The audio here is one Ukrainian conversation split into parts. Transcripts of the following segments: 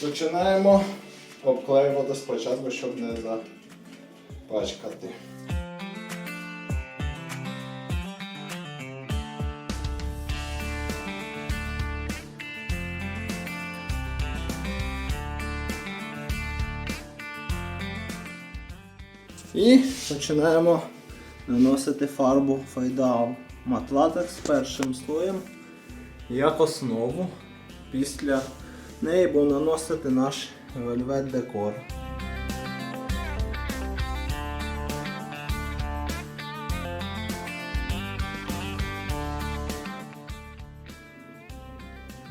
Починаємо обклеювати спочатку, щоб не запачкати. І починаємо наносити фарбу файдал матлатекс першим слоєм як основу. Після неї будемо наносити наш вельвет декор.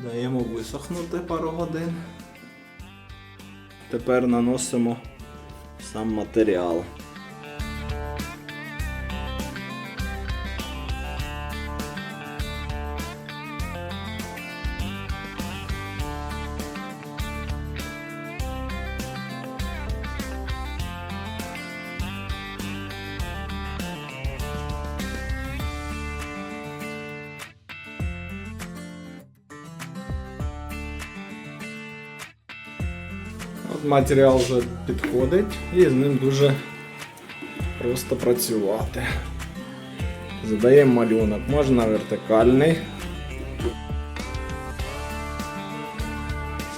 Даємо висохнути пару годин. Тепер наносимо сам матеріал. От матеріал вже підходить і з ним дуже просто працювати. Задаємо малюнок, можна вертикальний.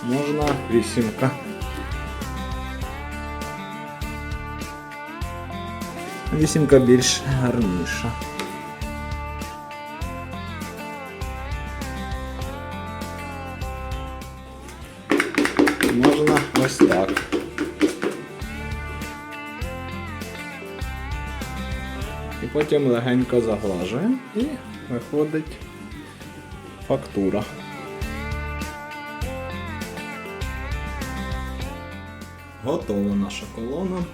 Можна вісімка. Вісімка більш гарніша. Можна ось так. І потім легенько заглажуємо і виходить фактура. Готова наша колона.